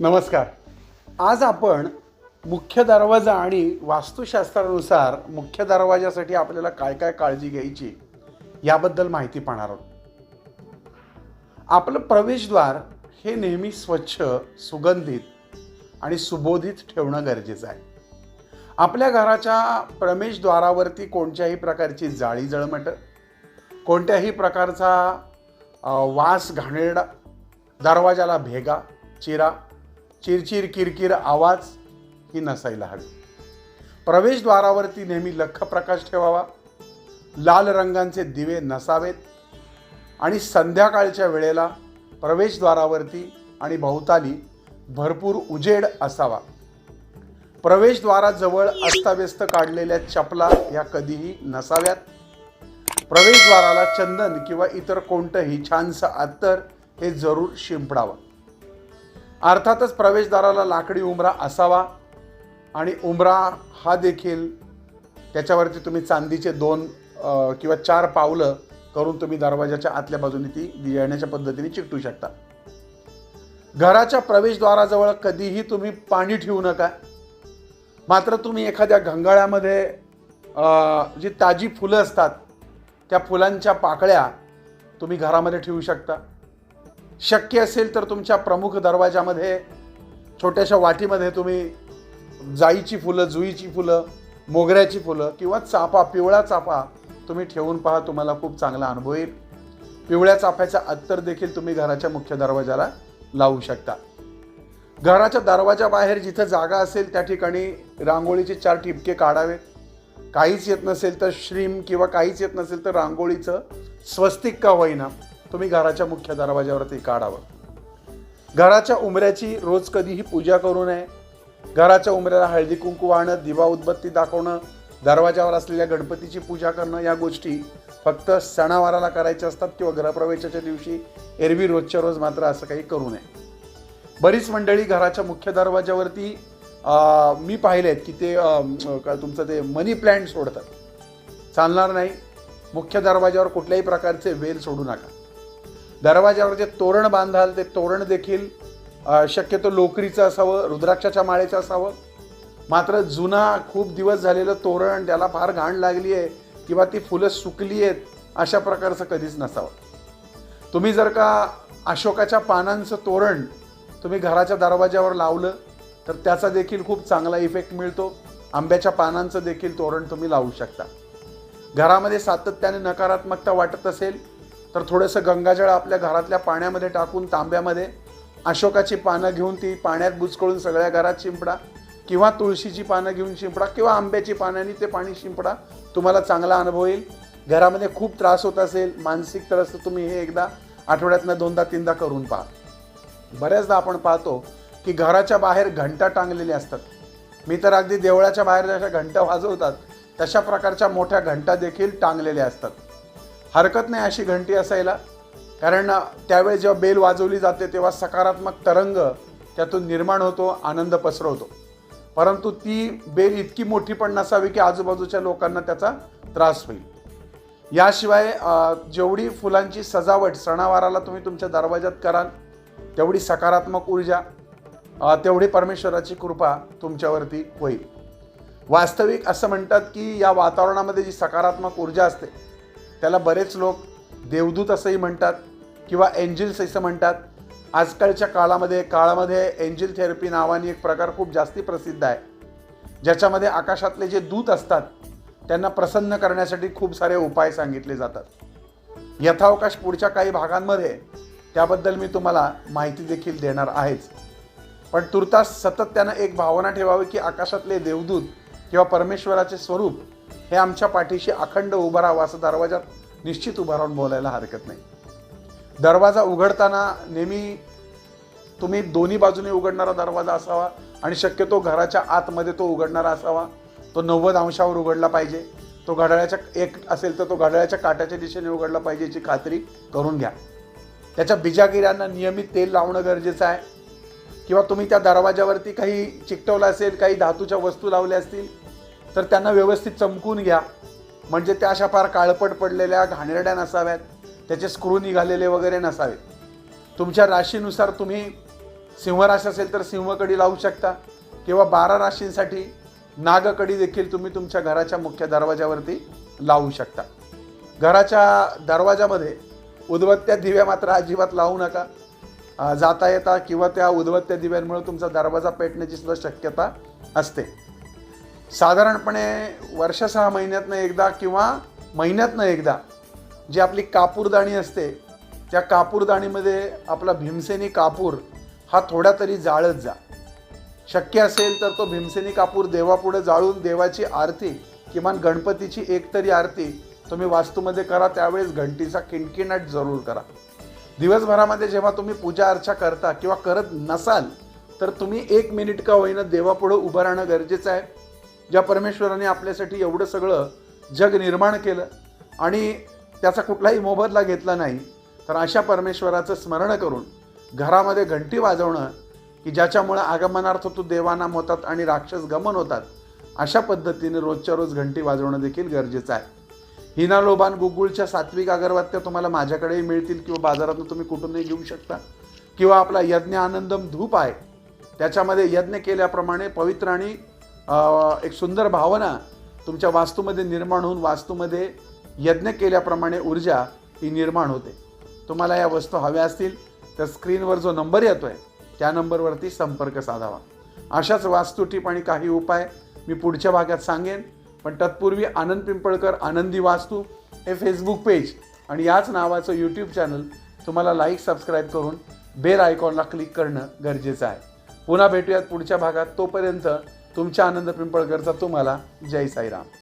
नमस्कार. आज आपण मुख्य दरवाजा आणि वास्तुशास्त्रानुसार मुख्य दरवाजासाठी आपल्याला काय काय काळजी घ्यायची याबद्दल माहिती पाहणार आहोत. आपलं प्रवेशद्वार हे नेहमी स्वच्छ सुगंधित आणि सुबोधित ठेवणं गरजेचं आहे. आपल्या घराच्या प्रवेशद्वारावरती कोणत्याही प्रकारची जाळी जळमट कोणत्याही प्रकारचा वास घाणेरडा दरवाजाला भेगा चिरा चिरचिर किरकिर आवाज ही नसायला हवी. प्रवेशद्वारावरती नेहमी लख प्रकाश ठेवावा. लाल रंगांचे दिवे नसावेत. आणि संध्याकाळच्या वेळेला प्रवेशद्वारावरती आणि भोवताली भरपूर उजेड असावा. प्रवेशद्वाराजवळ अस्ताव्यस्त काढलेल्या चपला या कधीही नसाव्यात. प्रवेशद्वाराला चंदन किंवा इतर कोणतंही छानसं अत्तर हे जरूर शिंपडावं. अर्थातच प्रवेशद्वाराला लाकडी उंबरा असावा आणि उंबरा हा देखील त्याच्यावरती तुम्ही चांदीचे दोन किंवा चार पावलं करून तुम्ही दरवाजाच्या आतल्या बाजूने ती येण्याच्या पद्धतीने चिकटू शकता. घराच्या प्रवेशद्वाराजवळ कधीही तुम्ही पाणी ठेवू नका. मात्र तुम्ही एखाद्या घंगाळ्यामध्ये जी ताजी फुलं असतात त्या फुलांच्या पाकळ्या तुम्ही घरामध्ये ठेवू शकता. शक्य असेल तर तुमच्या प्रमुख दरवाजामध्ये छोट्याशा वाटीमध्ये तुम्ही जाईची फुलं जुईची फुलं मोगऱ्याची फुलं किंवा चाफा पिवळा चाफा तुम्ही ठेवून पहा तुम्हाला खूप चांगला अनुभव येईल. पिवळ्या चाफ्याचा अत्तर देखील तुम्ही घराच्या मुख्य दरवाजाला लावू शकता. घराच्या दरवाजाबाहेर जिथं जागा असेल त्या ठिकाणी रांगोळीचे चार ठिपके काढावेत काहीच येत नसेल तर श्रीम किंवा काहीच येत नसेल तर रांगोळीचं स्वस्तिक का होईना. तुम्ही घराच्या मुख्य दरवाजावरती काढावं. घराच्या उमऱ्याची रोज कधीही पूजा करू नये. घराच्या उमऱ्याला हळदी कुंकू वाहणं दिवा उदबत्ती दाखवणं दरवाजावर असलेल्या गणपतीची पूजा करणं या गोष्टी फक्त सणावाराला करायच्या असतात किंवा गृहप्रवेशाच्या दिवशी. एरवी रोजच्या रोज मात्र असं काही करू नये. बरीच मंडळी घराच्या मुख्य दरवाजावरती मी पाहिले आहेत की ते तुमचं ते मनी प्लॅन्ट सोडतात. चालणार नाही. मुख्य दरवाजावर कुठल्याही प्रकारचे वेल सोडू नका. दरवाजावर जे तोरण बांधाल ते तोरण देखील शक्यतो लोकरीचं असावं रुद्राक्षाच्या माळेचं असावं. मात्र जुना खूप दिवस झालेलं तोरण त्याला फार घाण लागली आहे किंवा ती फुलं सुकली आहेत अशा प्रकारचं कधीच नसावं. तुम्ही जर का अशोकाच्या पानांचं तोरण तुम्ही घराच्या दरवाजावर लावलं तर त्याचा देखील खूप चांगला इफेक्ट मिळतो. आंब्याच्या पानांचं देखील तोरण तुम्ही लावू शकता. घरामध्ये सातत्याने नकारात्मकता वाटत असेल तर थोडंसं गंगाजळ आपल्या घरातल्या पाण्यामध्ये टाकून तांब्यामध्ये अशोकाची पानं घेऊन ती पाण्यात बुचकळून सगळ्या घरात शिंपडा किंवा तुळशीची पानं घेऊन शिंपडा किंवा आंब्याची पानांनी ते पाणी शिंपडा तुम्हाला चांगला अनुभव येईल. घरामध्ये खूप त्रास होत असेल मानसिक त्रास तर तुम्ही हे एकदा आठवड्यातनं दोनदा तीनदा करून पहा. बऱ्याचदा आपण पाहतो की घराच्या बाहेर घंटा टांगलेल्या असतात. मी तर अगदी देवळाच्या बाहेर जशा घंटा वाजवतात तशा प्रकारच्या मोठ्या घंटा देखील टांगलेल्या असतात. हरकत नाही अशी घंटी असायला. कारण त्यावेळी जेव्हा बेल वाजवली जाते तेव्हा सकारात्मक तरंग त्यातून निर्माण होतो आनंद पसरवतो. परंतु ती बेल इतकी मोठी पण नसावी की आजूबाजूच्या लोकांना त्याचा त्रास होईल. याशिवाय जेवढी फुलांची सजावट सणावाराला तुम्ही तुमच्या दरवाजात कराल तेवढी सकारात्मक ऊर्जा तेवढी परमेश्वराची कृपा तुमच्यावरती होईल. वास्तविक असं म्हणतात की या वातावरणामध्ये जी सकारात्मक ऊर्जा असते त्याला बरेच लोक देवदूत असंही म्हणतात किंवा एंजिल्स असं म्हणतात. आजकालच्या काळामध्ये काळामध्ये एंजिल थेरपी नावाने एक प्रकार खूप जास्ती प्रसिद्ध आहे. ज्याच्यामध्ये आकाशातले जे दूत असतात त्यांना प्रसन्न करण्यासाठी खूप सारे उपाय सांगितले जातात. यथावकाश पुढच्या काही भागांमध्ये त्याबद्दल मी तुम्हाला माहिती देखील देणार आहेच. पण तुर्तास सतत त्यानं एक भावना ठेवावी की आकाशातले देवदूत किंवा परमेश्वराचे स्वरूप हे आमच्या पाठीशी अखंड उभं राहावं असं दरवाजात निश्चित उभं राहून बोलायला हरकत नाही. दरवाजा उघडताना नेहमी तुम्ही दोन्ही बाजूने उघडणारा दरवाजा असावा आणि शक्यतो घराच्या आतमध्ये तो उघडणारा असावा. तो नव्वद अंशावर उघडला पाहिजे. तो घड्याळाच्या एक असेल तर तो घड्याळ्याच्या काट्याच्या दिशेने उघडला पाहिजे याची खात्री करून घ्या. त्याच्या बिजागिऱ्यांना नियमित तेल लावणं गरजेचं आहे. किंवा तुम्ही त्या दरवाजावरती काही चिकटवलं असेल काही धातूच्या वस्तू लावल्या असतील तर त्यांना व्यवस्थित चमकून घ्या. म्हणजे त्या अशा फार काळपट पडलेल्या घाणेरड्या नसाव्यात. त्याचे स्क्रू निघालेले वगैरे नसावेत. तुमच्या राशीनुसार तुम्ही सिंहराश असेल तर सिंहकडी लावू शकता किंवा बारा राशींसाठी नागकडी देखील तुम्ही तुमच्या घराच्या मुख्य दरवाजावरती लावू शकता. घराच्या दरवाजामध्ये उदबत्त्या दिव्या मात्र अजिबात लावू नका. जाता येता किंवा त्या उदबत्त्या दिव्यांमुळे तुमचा दरवाजा पेटण्याची सुद्धा शक्यता असते. साधारणपणे वर्ष सहा महिन्यातनं एकदा किंवा महिन्यातनं एकदा जी आपली कापूरदाणी असते त्या कापूरदाणीमध्ये आपला भीमसेनी कापूर हा थोडा तरी जाळत जा. शक्य असेल तर तो भीमसेनी कापूर देवापुढे जाळून देवाची आरती किमान गणपतीची एक तरी आरती तुम्ही वास्तूमध्ये करा त्यावेळेस घंटीचा किणकिणाट जरूर करा. दिवसभरामध्ये जेव्हा तुम्ही पूजा अर्चा करता किंवा करत नसाल तर तुम्ही एक मिनिट का होईना देवापुढं उभं राहणं गरजेचं आहे. ज्या परमेश्वराने आपल्यासाठी एवढं सगळं जग निर्माण केलं आणि त्याचा कुठलाही मोबदला घेतला नाही तर अशा परमेश्वराचं स्मरण करून घरामध्ये घंटी वाजवणं की ज्याच्यामुळं आगमनार्थ तू देवानाम होतात आणि राक्षस गमन होतात अशा पद्धतीने रोजच्या रोज घंटी वाजवणं देखील गरजेचं आहे. हिना लोबान गुगुळच्या सात्विक अगरबत्त्या तुम्हाला माझ्याकडेही मिळतील किंवा बाजारातून तुम्ही कुठूनही घेऊ शकता. किंवा आपला यज्ञ आनंदम धूप आहे त्याच्यामध्ये यज्ञ केल्याप्रमाणे पवित्र आणि एक सुंदर भावना तुमच्या वास्तूमध्ये निर्माण होऊन वास्तूमध्ये यज्ञ केल्याप्रमाणे ऊर्जा ही निर्माण होते. तुम्हाला या वस्तू हव्या असतील तर स्क्रीनवर जो नंबर येतो आहे त्या नंबरवरती संपर्क साधावा. अशाच वास्तूटीप आणि काही उपाय मी पुढच्या भागात सांगेन पण तत्पूर्वी आनंद पिंपळकर आनंदी वास्तू हे फेसबुक पेज आणि याच नावाचं यूट्यूब चॅनल तुम्हाला लाईक सबस्क्राईब करून बेल आयकॉनला क्लिक करणं गरजेचं आहे. पुन्हा भेटूयात पुढच्या भागात. तोपर्यंत तुमच्या आनंद पिंपळकरचा तुम्हाला जय साईराम.